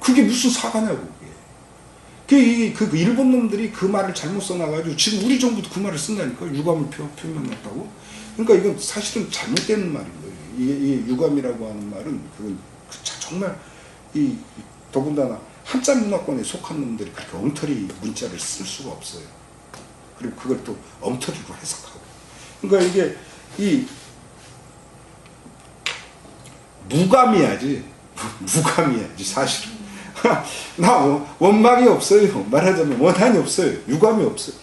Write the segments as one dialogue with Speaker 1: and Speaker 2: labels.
Speaker 1: 그게 무슨 사과냐고 그게. 그, 이, 그, 그 일본 놈들이 그 말을 잘못 써놔가지고 지금 우리 정부도 그 말을 쓴다니까 유감을 표, 표명했다고. 그러니까 이건 사실은 잘못된 말인 거예요. 이, 이 유감이라고 하는 말은 그건 그 자- 정말 이이 더군다나 한자 문화권에 속한 놈들이 그렇게 엉터리 문자를 쓸 수가 없어요. 그리고 그걸 또 엉터리로 해석하고. 그러니까 이게 이 무감이야지. 무감이야지 사실은. 나 원- 원망이 없어요. 말하자면 원한이 없어요. 유감이 없어요.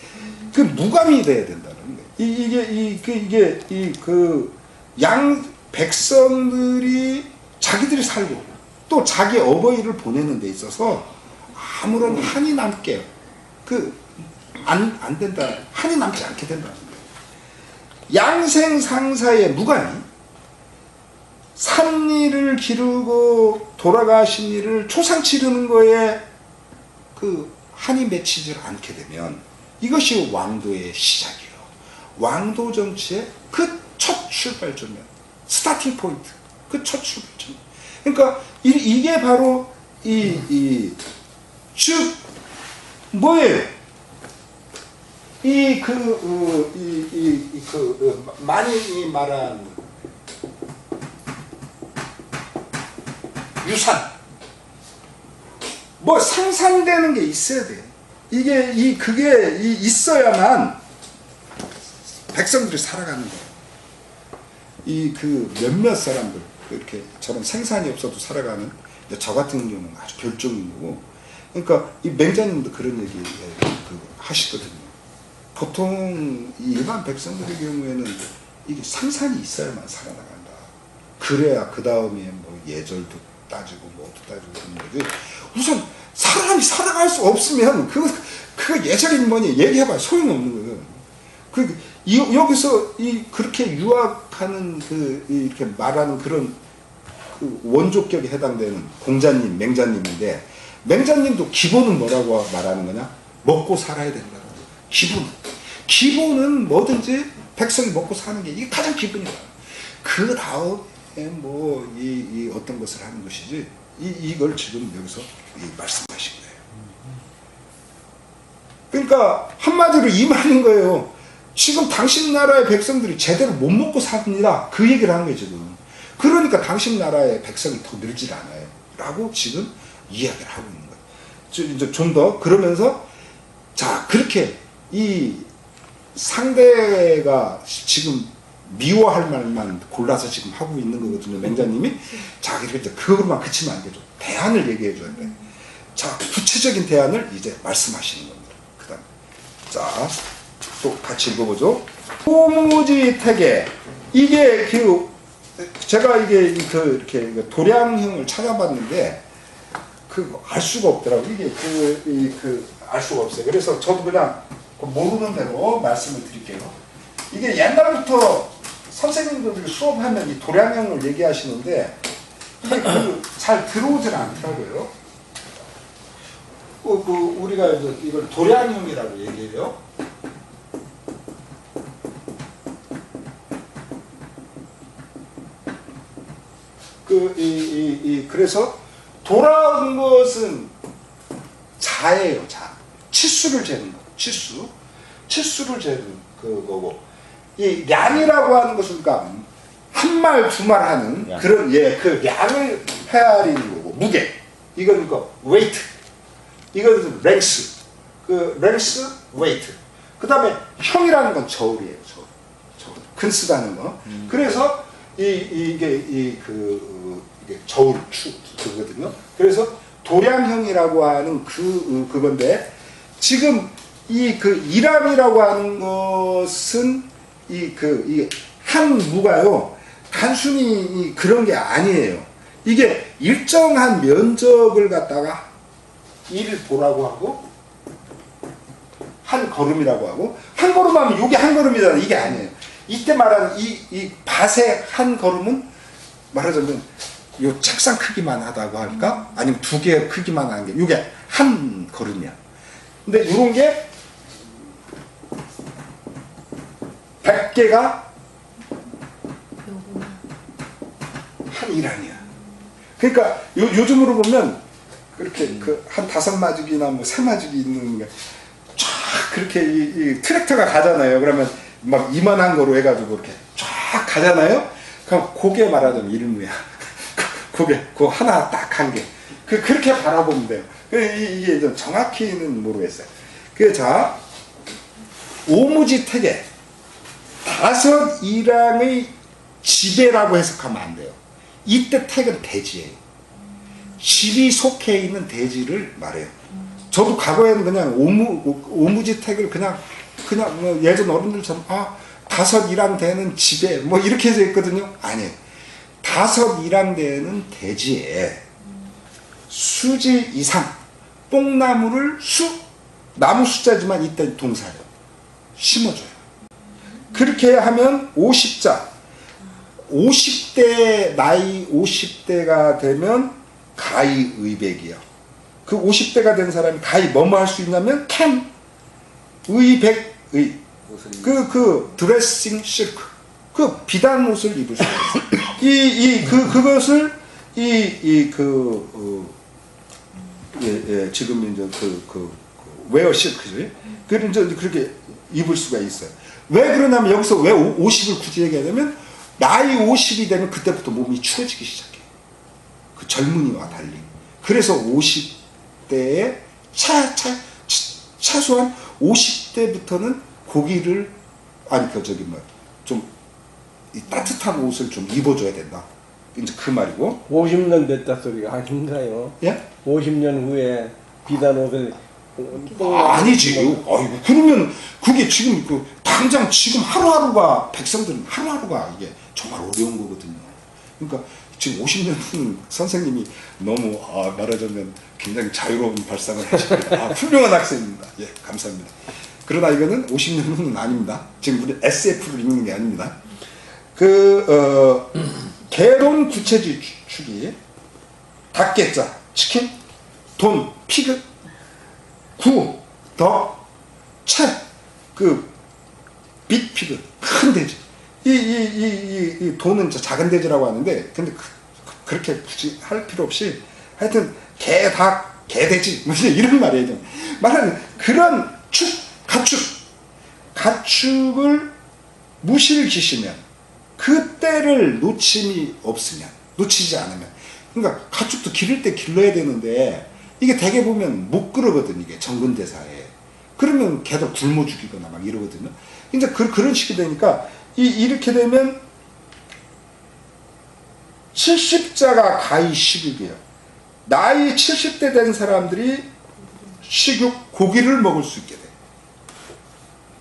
Speaker 1: 그 무감이 돼야 된다는 거예요. 이, 이게 이그 이게 이 그 양 백성들이 자기들이 살고 또 자기 어버이를 보내는 데 있어서 아무런 한이 남게 그안안 된다 한이 남지 않게 된다는 거예요. 양생상사의 무관이 산 일을 기르고 돌아가신 일을 초상 치르는 거에 그 한이 맺히질 않게 되면 이것이 왕도의 시작이에요. 왕도 정치의 그 첫 출발점이야. 스타팅 포인트. 그 첫 출발점. 그러니까 이, 이게 바로 이, 이, 즉, 뭐예요? 이, 그, 어, 이, 이, 이, 그, 어, 많이 말한 유산. 뭐 상상되는 게 있어야 돼. 이게 이 그게 이 있어야만 백성들이 살아가는 거야. 이그 몇몇 사람들 이렇게 저런 생산이 없어도 살아가는 저 같은 경우는 아주 거고. 그러니까 이 맹자님도 그런 얘기 그 하시거든요. 보통 이 일반 백성들의 경우에는 이게 상산이 있어야만 살아나간다. 그래야 그 다음에 뭐 예절도 따지고 뭐도 따지고 그런 거지. 우선 사람이 살아갈 수 없으면 그거 그거 예절이 뭐니 얘기해봐 소용없는 거예요. 그 이, 여기서 이 그렇게 유학하는 그 이- 이렇게 말하는 그런 그 원조격에 해당되는 공자님, 맹자님인데 맹자님도 기본은 뭐라고 말하는 거냐? 먹고 살아야 거예요. 기본. 기본은 뭐든지 백성이 먹고 사는 게 이게 가장 기본이다. 그 다음에 뭐 이 이 어떤 것을 하는 것이지 이 이걸 지금 여기서 이 말씀하신 거예요. 그러니까 한마디로 이 말인 거예요. 지금 당신 나라의 백성들이 제대로 못 먹고 삽니다. 그 얘기를 하는 거예요, 지금. 그러니까 당신 나라의 백성이 더 늘질 않아요. 라고 지금 이야기를 하고 있는 거예요. 저- 이제 좀 더 그러면서 자, 그렇게 이 상대가 지금 미워할 말만 골라서 지금 하고 있는 거거든요, 맹자님이. 자, 이제 그것만 그치면 안 되죠. 대안을 얘기해 줘야 돼. 자, 구체적인 대안을 이제 말씀하시는 겁니다. 그 다음. 자, 또 같이 읽어보죠. 호무지 태계. 이게 그, 제가 이게 그, 이렇게 도량형을 찾아봤는데, 그, 알 수가 없더라고. 이게 그, 이, 그, 알 수가 없어요. 그래서 저도 그냥 그 모르는 대로 말씀을 드릴게요. 이게 옛날부터 선생님들이 수업하면 이 도량형을 얘기하시는데, 이게 그, 잘 들어오질 않더라고요. 그, 그 우리가 이걸 도량형이라고 얘기해요. 그, 이, 이, 이, 그래서 돌아온 것은 자예요, 자. 치수를 재는 거, 치수. 치수를 재는 그거고. 이 량이라고 하는 것은 그러니까 한 말, 두 말 하는
Speaker 2: 양.
Speaker 1: 그런, 예, 그 량을 헤아리는 거고. 무게. 이건 그 웨이트. 이건 랭스. 그 랭스, 웨이트. 그 다음에 형이라는 건 저울이에요, 저울. 저울. 근 쓰다는 거. 그래서 이, 이게, 이, 그, 이게 저울, 추, 그거거든요. 그래서 도량형이라고 하는 그, 어, 그건데, 지금 이 그 이람이라고 하는 것은 이 그, 이 한 무가요, 단순히 이 그런 게 아니에요. 이게 일정한 면적을 갖다가 일을 보라고 하고, 한 걸음이라고 하고 한 걸음 하면 이게 한 걸음이잖아 이게 아니에요. 이때 말하는 이, 이 밭의 한 걸음은 말하자면 요 책상 크기만 하다고 할까? 아니면 두 개 크기만 하는 게 이게 한 걸음이야. 근데 이런 게 100개가
Speaker 3: 요거만
Speaker 1: 한 일환이야 그러니까 요, 요즘으로 보면 그렇게 그한 다섯 마주기나 뭐 세 마주기 있는 게쫙 그렇게 이, 이 트랙터가 가잖아요. 그러면 막 이만한 거로 해가지고 이렇게 쫙 가잖아요. 그럼 그게 말하자면 일무야. 그게 그 하나 딱 한 개. 그 그렇게 바라보면 돼요. 그 이- 이게 좀 정확히는 모르겠어요. 그자 오무지 택에 다섯 이랑의 지배라고 해석하면 안 돼요. 이때 택은 대지예요. 집이 속해 있는 대지를 말해요. 저도 과거에는 그냥 오무 오무지 택을 그냥 그냥 뭐 예전 어른들처럼 아 다섯 이랑 되는 집에 뭐 이렇게 해서 했거든요. 아니에요. 다섯 이랑 되는 대지에 수지 이상 뽕나무를 수 나무 숫자지만 이때 동사예요. 심어줘요. 그렇게 하면 50자 50대 나이 50대가 되면 가히 의백이요. 그 50대가 된 사람이 가히 뭐뭐 할 수 있냐면 캠 의백 의 그, 그, 드레싱 실크. 그, 비단 옷을 입을 수 있어요. 이, 이, 그, 그것을, 이, 이, 그, 어, 예, 예, 지금 이제 그, 그, 그 웨어 실크죠. 그를 이제 그렇게 입을 수가 있어요. 왜 그러냐면 여기서 왜 50을 굳이 얘기하냐면, 나이 50이 되면 그때부터 몸이 추워지기 시작해요. 그 젊은이와 달리. 그래서 50대에 차, 차, 차- 최소한 50대부터는 고기를 아니 그 저기 뭐 좀 따뜻한 옷을 좀 입어줘야 된다. 이제 그 말이고
Speaker 2: 50년 됐다 소리가 아닌가요?
Speaker 1: 예?
Speaker 2: 50년 후에 비단 옷을 뽕
Speaker 1: 아, 아니지. 아이고 그러면 그게 지금 그 당장 지금 하루하루가 백성들은 하루하루가 이게 정말 어려운 거거든요. 그러니까 지금 50년 후 선생님이 너무 아, 말하자면 굉장히 자유로운 발상을 하십니다. 아, 훌륭한 학생입니다. 예, 감사합니다. 그러나 이거는 50년 후는 아닙니다. 지금 우리 SF를 읽는 게 아닙니다. 그 어, 개론 구체주의 축이 닭개자 치킨 돈 피그 구, 덕, 채, 그, 빅피그, 큰 돼지. 이, 이, 이, 이, 이 돈은 작은 돼지라고 하는데, 근데 그, 렇게 굳이 할 필요 없이, 하여튼, 개, 닭, 개, 돼지, 뭐 이제 이런 말이에요. 좀. 말하는 그런 축, 가축, 가축을 무시를 기시면, 그때를 놓침이 없으면, 놓치지 않으면, 그러니까 가축도 기를 때 길러야 되는데, 이게 대개 보면 못 그러거든, 이게 정근대사에. 그러면 걔도 굶어 죽이거나 막 이러거든요. 이제 그, 그런 식이 되니까, 이, 이렇게 되면 70자가 가히 식육이에요. 나이 70대 된 사람들이 식육, 고기를 먹을 수 있게 돼.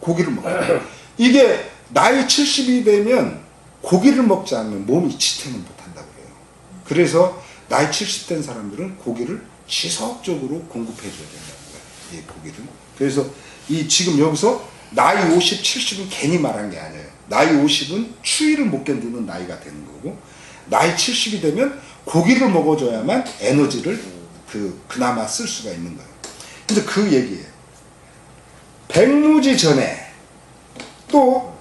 Speaker 1: 고기를 먹어요. 이게 나이 70이 되면 고기를 먹지 않으면 몸이 지탱을 못한다고 그래요. 그래서 나이 70된 사람들은 고기를 지속적으로 공급해 줘야 된다는 거예요. 이 고기를. 그래서 이 지금 여기서 나이 50, 70은 괜히 말한 게 아니에요. 나이 50은 추위를 못 견디는 나이가 되는 거고 나이 70이 되면 고기를 먹어줘야만 에너지를 그 그나마 쓸 수가 있는 거예요. 근데 그 얘기예요. 백무지 전에 또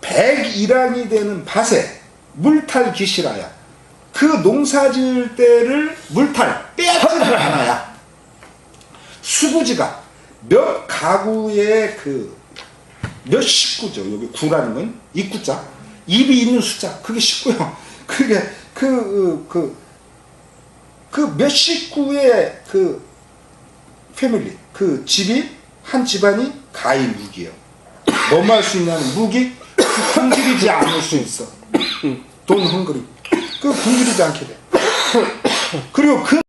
Speaker 1: 백일항이 되는 밭에 물탈 기시라야 그 농사 지을 때를 물탈 빼앗지를 않아야. 수구지가 몇 가구의 그 몇 식구죠? 여기 구라는 건 입구자. 입이 있는 숫자. 그게 식구요. 그게 그 그 그 몇 식구의 그 패밀리 그 집이 한 집안이 가히 무기예요. 뭐뭐 할 수 있냐면 무기? 그 굶주리지 않을 수 있어. 돈 헝그리 그 굶주리지 않게 돼. 그리고 그